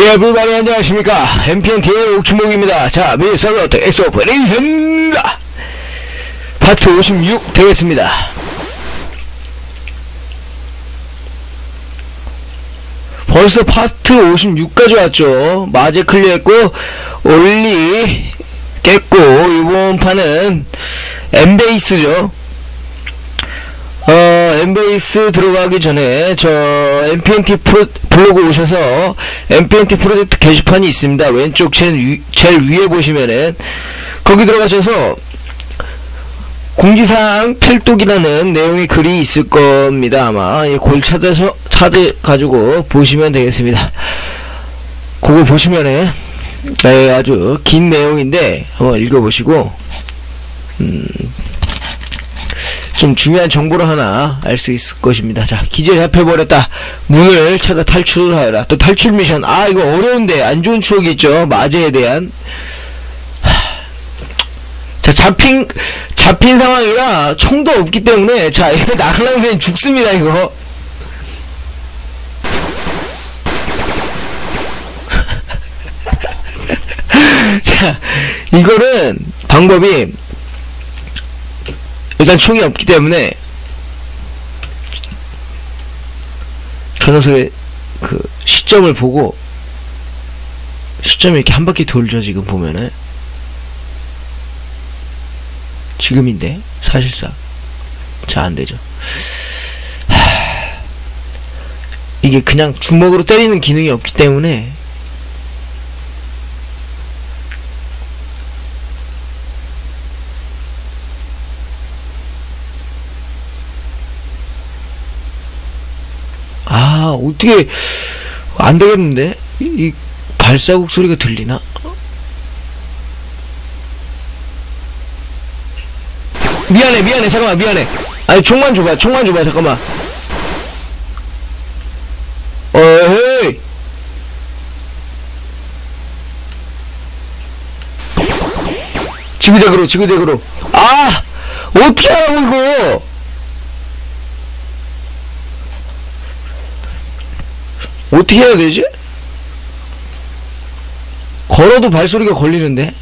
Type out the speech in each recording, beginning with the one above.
예, 불바리 안녕하십니까. MPNT의 옥주목입니다. 자, 미서로트 엑소 오퍼레이션! 파트 56 되겠습니다. 벌써 파트 56까지 왔죠. 마제 클리어했고, 올리 깼고, 이번 판은 엠베이스죠. 어, 엠베이스 들어가기 전에 저 MPNT 프로, 블로그 오셔서 MPNT 프로젝트 게시판이 있습니다. 왼쪽 제일, 위, 제일 위에 보시면은 거기 들어가셔서 공지사항 필독이라는 내용의 글이 있을 겁니다. 아마 골 찾아서 찾아 가지고 보시면 되겠습니다. 그거 보시면은 네, 아주 긴 내용인데 한번 읽어보시고 음, 좀 중요한 정보를 하나 알 수 있을 것입니다. 자, 기재 잡혀버렸다. 문을 찾아 탈출을 하여라. 또 탈출 미션. 아, 이거 어려운데 안 좋은 추억이 있죠. 마제에 대한. 하... 자, 잡힌, 잡힌 상황이라 총도 없기 때문에, 자, 이거 나가려면 죽습니다, 이거. 자, 이거는 방법이, 일단 총이 없기 때문에 저 녀석의 그 시점을 보고 시점이 이렇게 한 바퀴 돌죠 지금 보면은. 지금인데 사실상. 잘 안되죠. 이게 그냥 주먹으로 때리는 기능이 없기 때문에 아, 어떻게, 안 되겠는데? 이, 이 발자국 소리가 들리나? 미안해, 미안해, 잠깐만, 미안해. 아니, 총만 줘봐, 총만 줘봐, 잠깐만. 어헤이! 지그재그로, 지그재그로. 아! 어떻게 하라고, 이거! 어떻게 해야 되지? 걸어도 발소리가 걸리는데?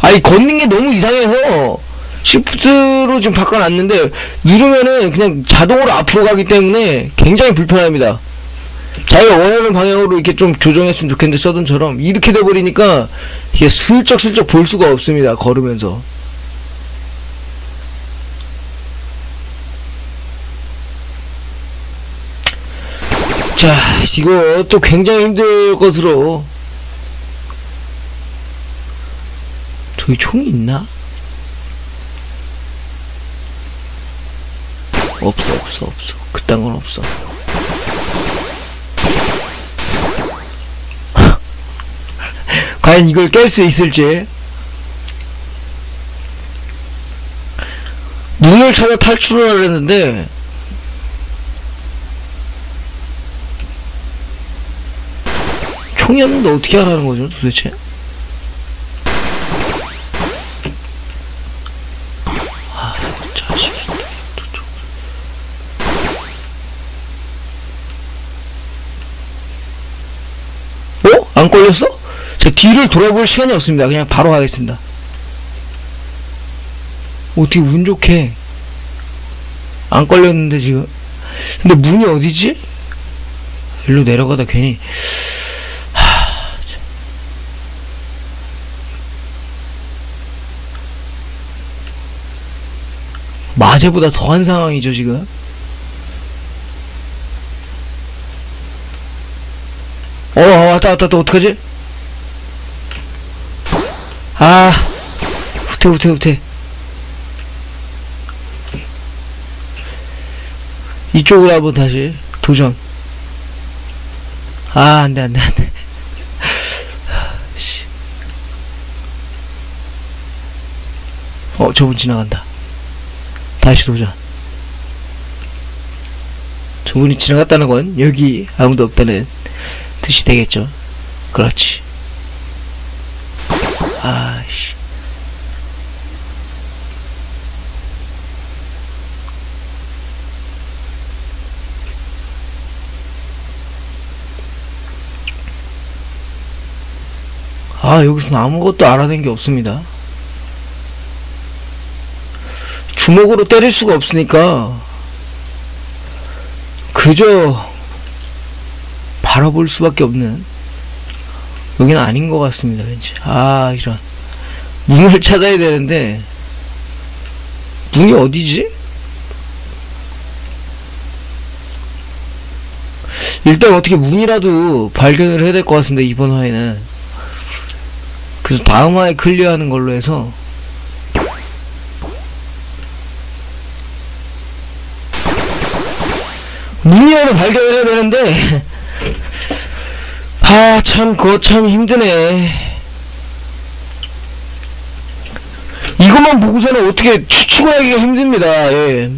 아니, 걷는 게 너무 이상해서, 시프트로 지금 바꿔놨는데, 누르면은 그냥 자동으로 앞으로 가기 때문에 굉장히 불편합니다. 자기가 원하는 방향으로 이렇게 좀 조정했으면 좋겠는데, 서든처럼. 이렇게 돼버리니까, 이게 슬쩍슬쩍 볼 수가 없습니다, 걸으면서. 자, 이거 또 굉장히 힘들 것으로. 저기 총이 있나? 없어, 없어, 없어. 그딴 건 없어. 과연 이걸 깰 수 있을지. 문을 찾아 탈출을 하려는데, 총이 없는데 어떻게 하라는 거죠, 도대체? 아. 어? 안 걸렸어? 제 뒤를 돌아볼 시간이 없습니다. 그냥 바로 가겠습니다. 어떻게 운 좋게. 안 걸렸는데, 지금. 근데 문이 어디지? 일로 내려가다 괜히. 마제보다 더한 상황이죠, 지금. 어, 왔다, 왔다, 또 어떡하지? 아, 후퇴, 후퇴, 후퇴. 이쪽으로 한번 다시 도전. 아, 안 돼, 안 돼, 안 돼. 어, 저분 지나간다. 다시 도전. 저분이 지나갔다는 건 여기 아무도 없다는 뜻이 되겠죠. 그렇지. 아씨. 아 여기서는 아무것도 알아낸 게 없습니다 주먹으로 때릴 수가 없으니까, 그저, 바라볼 수밖에 없는, 여기는 아닌 것 같습니다, 왠지. 아, 이런. 문을 찾아야 되는데, 문이 어디지? 일단 어떻게 문이라도 발견을 해야 될 것 같습니다, 이번 화에는. 그래서 다음 화에 클리어하는 걸로 해서, 문이라도 발견을 해야 되는데, 아, 참, 그거 참 힘드네. 이것만 보고서는 어떻게 추측을 하기가 힘듭니다, 예.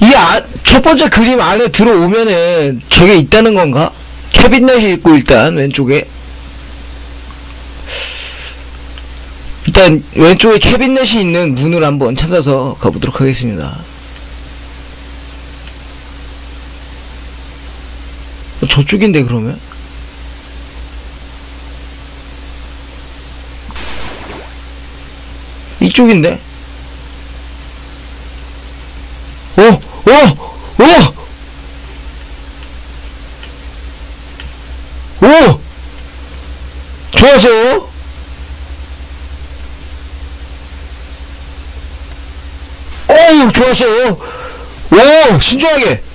이 아, 첫 번째 그림 안에 들어오면은 저게 있다는 건가? 캐빈넷이 있고 일단 왼쪽에 일단 왼쪽에 캐빈넷이 있는 문을 한번 찾아서 가보도록 하겠습니다. 저쪽인데 그러면? 이쪽인데? 어, 어, 어! 오! 좋았어요? 오, 좋았어요. 오, 신중하게.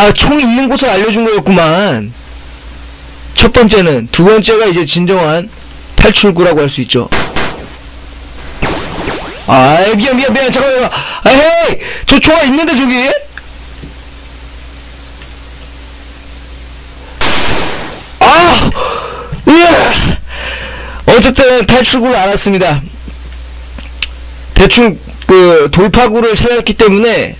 아, 총 있는 곳을 알려준 거였구만. 첫 번째는. 두 번째가 이제 진정한 탈출구라고 할 수 있죠. 아, 미안, 미안, 미안, 잠깐만. 아, 헤이! 저 조가 있는데, 저기? 아! 으아! 어쨌든 탈출구를 알았습니다. 대충, 그, 돌파구를 찾았기 때문에,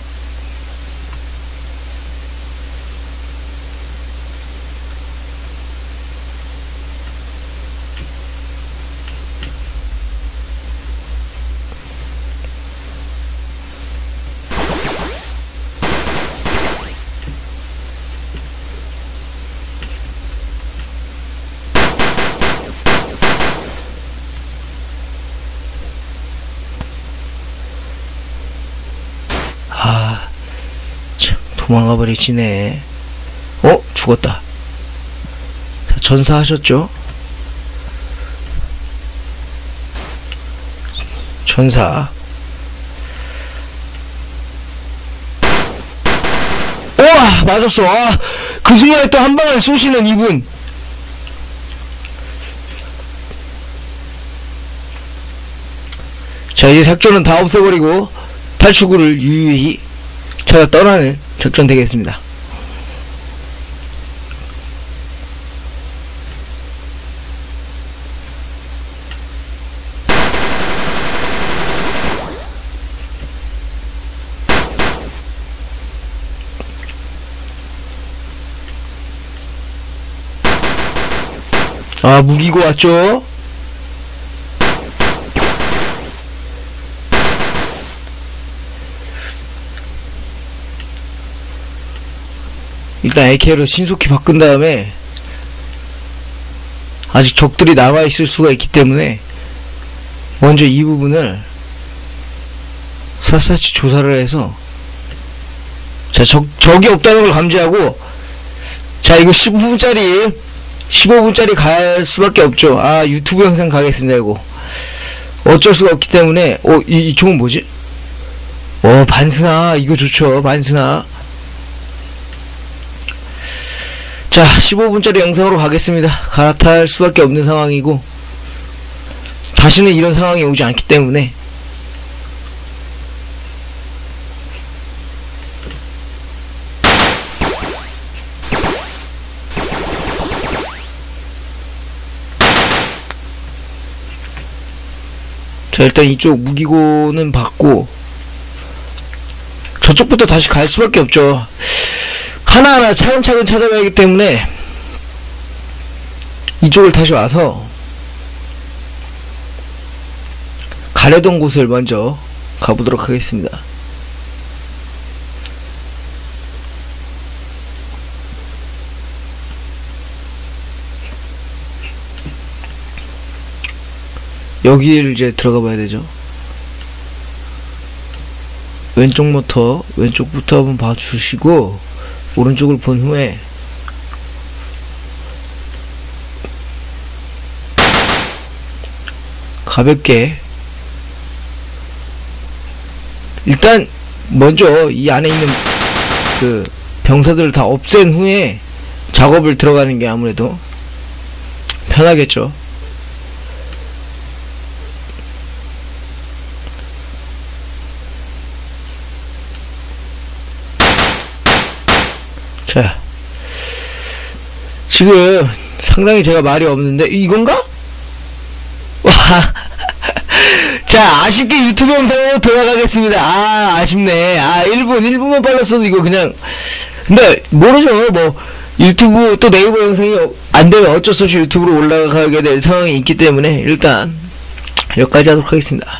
도망가 버리시네. 어? 죽었다. 자, 전사하셨죠? 전사. 우와! 맞았어. 아, 그 순간에 또 한 방을 쏘시는 이분. 자, 이제 작전은 다 없애버리고, 탈출구를 유유히 찾아 떠나는 작전 되겠습니다. 아, 무기고 왔죠? 일단 AK로 신속히 바꾼 다음에 아직 적들이 남아있을 수가 있기 때문에 먼저 이 부분을 샅샅이 조사를 해서 자, 적, 적이 없다는 걸 감지하고 자, 이거 15분짜리 15분짜리 갈 수밖에 없죠. 아, 유튜브 영상 가겠습니다, 이거. 어쩔 수가 없기 때문에 어, 이, 이 총은 뭐지? 어, 반스나 이거 좋죠. 반스나 자, 15분짜리 영상으로 가겠습니다. 갈아탈 수밖에 없는 상황이고, 다시는 이런 상황이 오지 않기 때문에, 자, 일단 이쪽 무기고는 받고, 저쪽부터 다시 갈 수밖에 없죠. 하나하나 차근차근 찾아가기 때문에 이쪽을 다시 와서 가려던 곳을 먼저 가보도록 하겠습니다. 여기를 이제 들어가 봐야 되죠. 왼쪽 모터, 왼쪽부터 한번 봐주시고, 오른쪽을 본 후에, 가볍게, 일단, 먼저 이 안에 있는 그 병사들을 다 없앤 후에 작업을 들어가는 게 아무래도 편하겠죠. 자, 지금 상당히 제가 말이 없는데 이건가? 와, 자 아쉽게 유튜브 영상으로 돌아가겠습니다. 아 아쉽네. 아 1분 1분만 빨랐어도 이거 그냥 근데 모르죠 뭐 유튜브 또 네이버 영상이 안 되면 어쩔 수 없이 유튜브로 올라가게 될 상황이 있기 때문에 일단 여기까지 하도록 하겠습니다.